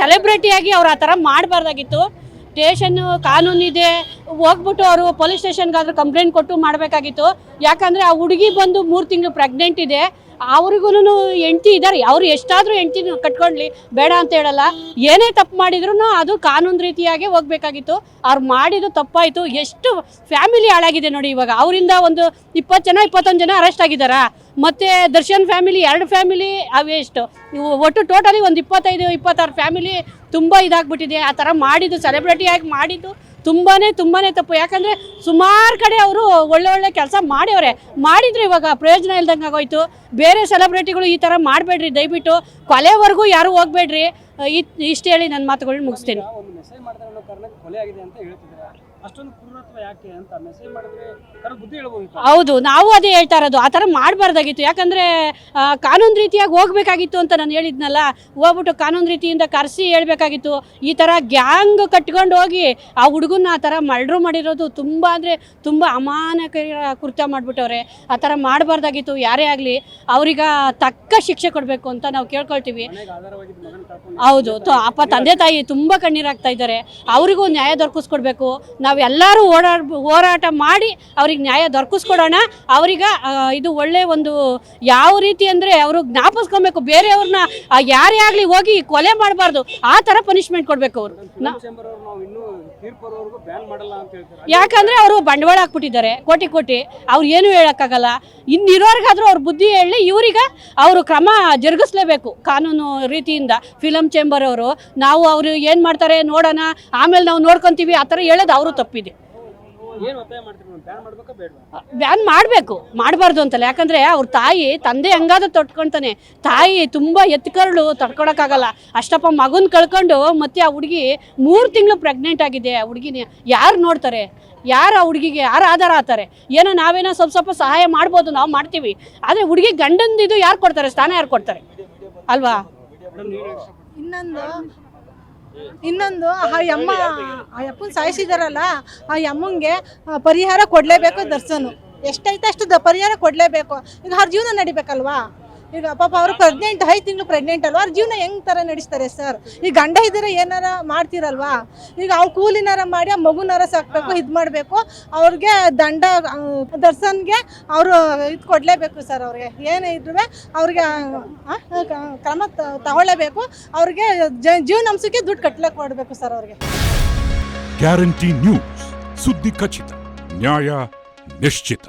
ಸೆಲೆಬ್ರಿಟಿಯಾಗಿ ಅವ್ರು ಆ ಥರ ಮಾಡಬಾರ್ದಾಗಿತ್ತು. ಸ್ಟೇಷನ್ ಕಾನೂನಿದೆ ಹೋಗ್ಬಿಟ್ಟು ಅವರು ಪೊಲೀಸ್ ಸ್ಟೇಷನ್ಗಾದ್ರೂ ಕಂಪ್ಲೇಂಟ್ ಕೊಟ್ಟು ಮಾಡಬೇಕಾಗಿತ್ತು. ಯಾಕಂದರೆ ಆ ಹುಡುಗಿ ಬಂದು ಮೂರು ತಿಂಗಳು ಪ್ರೆಗ್ನೆಂಟ್ ಇದೆ. ಅವ್ರಿಗೂ ಹೆಂಡ್ತಿ ಇದ್ದಾರೆ ಅವ್ರು ಎಷ್ಟಾದರೂ ಹೆಂಡ್ತಿ ಕಟ್ಕೊಳ್ಳಿ ಬೇಡ ಅಂತ ಹೇಳಲ್ಲ. ಏನೇ ತಪ್ಪು ಮಾಡಿದ್ರು ಅದು ಕಾನೂನು ರೀತಿಯಾಗಿ ಹೋಗ್ಬೇಕಾಗಿತ್ತು. ಅವ್ರು ಮಾಡಿದ್ದು ತಪ್ಪಾಯಿತು. ಎಷ್ಟು ಫ್ಯಾಮಿಲಿ ಹಾಳಾಗಿದೆ ನೋಡಿ ಇವಾಗ. ಅವರಿಂದ ಒಂದು ಇಪ್ಪತ್ತು ಜನ, ಇಪ್ಪತ್ತೊಂದು ಜನ ಅರೆಸ್ಟ್ ಆಗಿದ್ದಾರಾ? ಮತ್ತು ದರ್ಶನ್ ಫ್ಯಾಮಿಲಿ ಎರಡು ಫ್ಯಾಮಿಲಿ ಅವೆಷ್ಟು ಒಟ್ಟು ಟೋಟಲಿ ಒಂದು ಇಪ್ಪತ್ತೈದು, ಇಪ್ಪತ್ತಾರು ಫ್ಯಾಮಿಲಿ ತುಂಬ ಇದಾಗ್ಬಿಟ್ಟಿದೆ. ಆ ಥರ ಮಾಡಿದ್ದು ಸೆಲೆಬ್ರಿಟಿಯಾಗಿ ಮಾಡಿದ್ದು ತುಂಬಾ ತುಂಬಾ ತಪ್ಪು. ಯಾಕಂದರೆ ಸುಮಾರು ಕಡೆ ಅವರು ಒಳ್ಳೆ ಒಳ್ಳೆ ಕೆಲಸ ಮಾಡಿವರೆ ಮಾಡಿದ್ರು ಇವಾಗ, ಪ್ರಯೋಜನ ಇಲ್ದಂಗೆ ಆಗೋಯ್ತು. ಬೇರೆ ಸೆಲೆಬ್ರಿಟಿಗಳು ಈ ಥರ ಮಾಡಬೇಡ್ರಿ. ದಯವಿಟ್ಟು ಕೊಲೆವರೆಗೂ ಯಾರು ಹೋಗ್ಬೇಡ್ರಿ. ಇಷ್ಟು ಹೇಳಿ ನನ್ನ ಮಾತುಗಳನ್ನ ಮುಗಿಸ್ತೇನೆ. ಒಂದು ಮೆಸೇಜ್ ಮಾಡಿದ್ರೆ ಅನ್ನೋ ಕಾರಣಕ್ಕೆ ಕೊಲೆ ಆಗಿದೆ ಅಂತ ಹೇಳ್ತಿದ್ದಾರೆ? ಅಷ್ಟೊಂದು ಕ್ರೂರತ್ವ ಯಾಕೆ ಅಂತ ಮೆಸೇಜ್ ಮಾಡಿದ್ರೆ ಕರೆಕ್ಟ್ ಬುದ್ಧಿ ಹೇಳ್ಬೋದಿತ್ತು ಹೌದು ನಾವು ಅದೇ ಹೇಳ್ತಾ ಇರೋದು. ಆ ಥರ ಮಾಡಬಾರ್ದಾಗಿತ್ತು. ಯಾಕಂದರೆ ಕಾನೂನು ರೀತಿಯಾಗಿ ಹೋಗಬೇಕಾಗಿತ್ತು ಅಂತ ನಾನು ಹೇಳಿದ್ನಲ್ಲ ಹೋಗ್ಬಿಟ್ಟು ಕಾನೂನು ರೀತಿಯಿಂದ ಕರೆಸಿ ಹೇಳಬೇಕಾಗಿತ್ತು. ಈ ಥರ ಗ್ಯಾಂಗ್ ಕಟ್ಕೊಂಡು ಹೋಗಿ ಆ ಹುಡುಗನ್ನ ಆ ಥರ ಮರ್ಡ್ರು ಮಾಡಿರೋದು ತುಂಬ ಅಂದರೆ ತುಂಬ ಅಮಾನಕರ ಕೃತ್ಯ ಮಾಡಿಬಿಟ್ಟವ್ರೆ. ಆ ಥರ ಮಾಡಬಾರ್ದಾಗಿತ್ತು. ಯಾರೇ ಆಗಲಿ ಅವ್ರಿಗೆ ತಕ್ಕ ಶಿಕ್ಷೆ ಕೊಡಬೇಕು ಅಂತ ನಾವು ಕೇಳ್ಕೊಳ್ತೀವಿ. ಹೌದು. ಅಪ್ಪ ತಂದೆ ತಾಯಿ ತುಂಬ ಕಣ್ಣೀರಾಗ್ತಾ ಇದ್ದಾರೆ. ಅವರಿಗೂ ನ್ಯಾಯ ದೊರಕಿಸ್ಕೊಡ್ಬೇಕು. ನಾವೆಲ್ಲರೂ ಓಡಾಡ್ ಹೋರಾಟ ಮಾಡಿ ಅವ್ರಿಗೆ ನ್ಯಾಯ ದೊರಕಿಸ್ಕೊಡೋಣ. ಅವ್ರಿಗೆ ಇದು ಒಳ್ಳೆ ಒಂದು ಯಾವ ರೀತಿ ಅಂದರೆ ಅವರು ಜ್ಞಾಪಿಸ್ಕೊಬೇಕು. ಬೇರೆಯವ್ರನ್ನ ಯಾರೇ ಆಗಲಿ ಹೋಗಿ ಕೊಲೆ ಮಾಡಬಾರ್ದು. ಆ ಥರ ಪನಿಷ್ಮೆಂಟ್ ಕೊಡಬೇಕು ಅವರು. ಯಾಕಂದರೆ ಅವರು ಬಂಡವಾಳ ಹಾಕ್ಬಿಟ್ಟಿದ್ದಾರೆ. ಕೋಟಿ ಕೋಟಿ. ಅವ್ರು ಏನು ಹೇಳೋಕ್ಕಾಗಲ್ಲ. ಇನ್ನಿರೋರ್ಗಾದ್ರೂ ಅವ್ರ ಬುದ್ಧಿ ಹೇಳಿ ಇವ್ರಿಗೆ ಅವರು ಕ್ರಮ ಜರುಗಿಸ್ಲೇಬೇಕು. ಕಾನೂನು ರೀತಿಯಿಂದ ಫಿಲಮ್ ಚೇಂಬರ್ ಅವರು ನಾವು ಅವರು ಏನು ಮಾಡ್ತಾರೆ ನೋಡೋಣ ಆಮೇಲೆ ನಾವು ನೋಡ್ಕೊಂತೀವಿ ಆ ಥರ ಹೇಳೋದು ಅವರು ತಪ್ಪಿದೆ. ಮಾಡ್ಬೇಕಾ ಬ್ಯಾನ್ ಮಾಡಬೇಕು ಮಾಡಬಾರ್ದು ಅಂತಲ್ಲ ಯಾಕಂದರೆ ಅವ್ರ ತಾಯಿ ತಂದೆ ಹಂಗಾದ್ರೂ ತೊಟ್ಕೊಳ್ತಾನೆ. ತಾಯಿ ತುಂಬ ಎತ್ಕರಳು ತಡ್ಕೊಳಕ್ಕಾಗಲ್ಲ. ಅಷ್ಟಪ್ಪ ಮಗುನ್ ಕಳ್ಕೊಂಡು ಮತ್ತೆ ಆ ಹುಡುಗಿ ಮೂರು ತಿಂಗಳು ಪ್ರೆಗ್ನೆಂಟ್ ಆಗಿದೆ ಆ ಹುಡುಗಿನ ಯಾರು ನೋಡ್ತಾರೆ? ಯಾರು ಆ ಹುಡುಗಿಗೆ ಯಾರು ಆಧಾರ ಆತಾರೆ ಏನೋ ನಾವೇನೋ ಸ್ವಲ್ಪ ಸ್ವಲ್ಪ ಸಹಾಯ ಮಾಡ್ಬೋದು ನಾವು ಮಾಡ್ತೀವಿ. ಆದರೆ ಹುಡುಗಿ ಗಂಡಂದಿದು ಯಾರು ಕೊಡ್ತಾರೆ? ಸ್ಥಾನ ಯಾರು ಕೊಡ್ತಾರೆ? ಅಲ್ವಾ? ಇನ್ನೊಂದು ಇನ್ನೊಂದು, ಆ ಯಮ್ಮ ಆ ಯಪ್ಪನ ಸಾಯಿಸಿದಾರಲ್ಲ, ಆ ಯಮ್ಮಂಗೆ ಪರಿಹಾರ ಕೊಡಲೇಬೇಕು ದರ್ಶನು. ಎಷ್ಟೈತೆ ಅಷ್ಟು ದ ಪರಿಹಾರ ಕೊಡಲೇಬೇಕು. ಈಗ ಅವ್ರ ಜೀವನ ನಡಿಬೇಕಲ್ವಾ? ಈಗ ಪಾಪ ಅವರು ಪ್ರೆಗ್ನೆಂಟ್ ಐದು ತಿಂಗಳು ಪ್ರೆಗ್ನೆಂಟ್ ಅಲ್ವಾ? ಅವ್ರ ಜೀವನ ಹೆಂಗ್ ತರ ನಡೆಸ್ತಾರೆ ಸರ್ ಈಗ ಗಂಡ ಇದ್ದರೆ ಏನಾರ ಮಾಡ್ತೀರಲ್ವಾ? ಈಗ ಅವ್ರು ಕೂಲಿನಾರ ಮಾಡಿ ಆ ಮಗುನಾರ ಸಾಕ್ಬೇಕು, ಇದು ಮಾಡಬೇಕು. ಅವ್ರಿಗೆ ದಂಡ ದರ್ಶನ್ಗೆ ಅವರು ಇದು ಕೊಡಲೇಬೇಕು ಸರ್ ಅವ್ರಿಗೆ. ಏನೇ ಇದ್ರೂ ಅವ್ರಿಗೆ ಕ್ರಮ ತಗೊಳ್ಳೇಬೇಕು. ಅವ್ರಿಗೆ ಜೀವನಾಂಶಕ್ಕೆ ದುಡ್ಡು ಕಟ್ಲಕ್ಕೆ ಕೊಡಬೇಕು ಸರ್ ಅವ್ರಿಗೆ. ಗ್ಯಾರಂಟಿ ನ್ಯೂಸ್ ಸುದ್ದಿ ಖಚಿತ, ನ್ಯಾಯ ನಿಶ್ಚಿತ.